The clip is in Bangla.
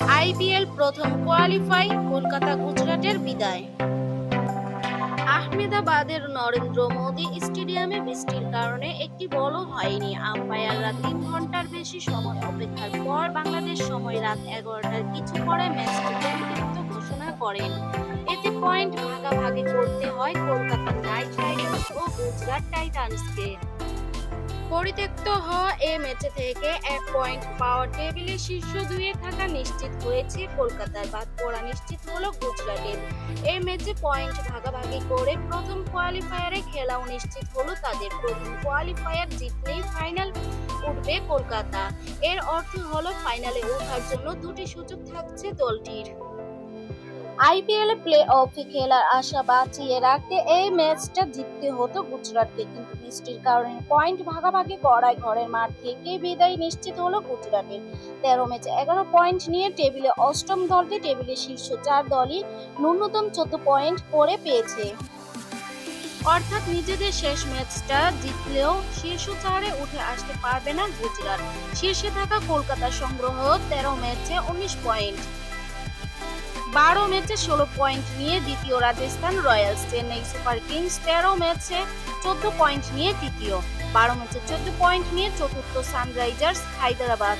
আইপিএল প্রথম কোয়ালিফাই, কলকাতা গুজরাটের বিদায়। আহমেদাবাদের নরেন্দ্র মোদী স্টেডিয়ামে বৃষ্টির কারণে একটি বলও হয়নি। আম্পায়াররা তিন ঘণ্টার বেশি সময় অপেক্ষার পর বাংলাদেশ সময় রাত এগারোটার কিছু পরে ম্যাচটি ঘোষণা করেন। এতে পয়েন্ট ভাগাভাগি করতে হয় কলকাতা নাইট রাইডার্স ও গুজরাট টাইটান্সকে। পরিত্যক্ত হওয়া এই ম্যাচে থেকে এক পয়েন্ট পাওয়ার টেবিলে শীর্ষ দুইয়ে থাকা নিশ্চিত হয়েছে কলকাতার বাদ পড়া নিশ্চিত হল গুজরাটের এই ম্যাচে পয়েন্ট ভাগাভাগি করে প্রথম কোয়ালিফায়ারে খেলাও নিশ্চিত হলো তাদের। প্রথম কোয়ালিফায়ার জিতলেই ফাইনাল উঠবে কলকাতা। এর অর্থ হলো ফাইনালে ওঠার জন্য দুটি সুযোগ থাকছে দলটির। আইপিএল প্লে অফে খেলার আশা বাঁচিয়ে রাখতে এই ম্যাচটা জিততে হতো গুজরাটকে। কিন্তু বৃষ্টির কারণে পয়েন্ট ভাগাভাগি করায় ঘরের মাঠ থেকে বিদায় নিশ্চিত হলো গুজরাটের। তেরো ম্যাচে, এগারো পয়েন্ট নিয়ে টেবিলে অষ্টম দলটি টেবিলে শীর্ষ চার দলই ন্যূনতম চোদ্দ পয়েন্ট করে পেয়েছে। অর্থাৎ নিজেদের শেষ ম্যাচটা জিতলেও শীর্ষ চারে উঠে আসতে পারবে না গুজরাট। শীর্ষে থাকা কলকাতা সংগ্রহ তেরো ম্যাচে উনিশ পয়েন্ট। বারো ম্যাচে ষোলো পয়েন্ট নিয়ে দ্বিতীয় Rajasthan Royals. Chennai Super Kings তেরো ম্যাচে চোদ্দ পয়েন্ট নিয়ে তৃতীয়। বারো ম্যাচে চোদ্দ পয়েন্ট নিয়ে চতুর্থ সানরাইজার্স হায়দ্রাবাদ।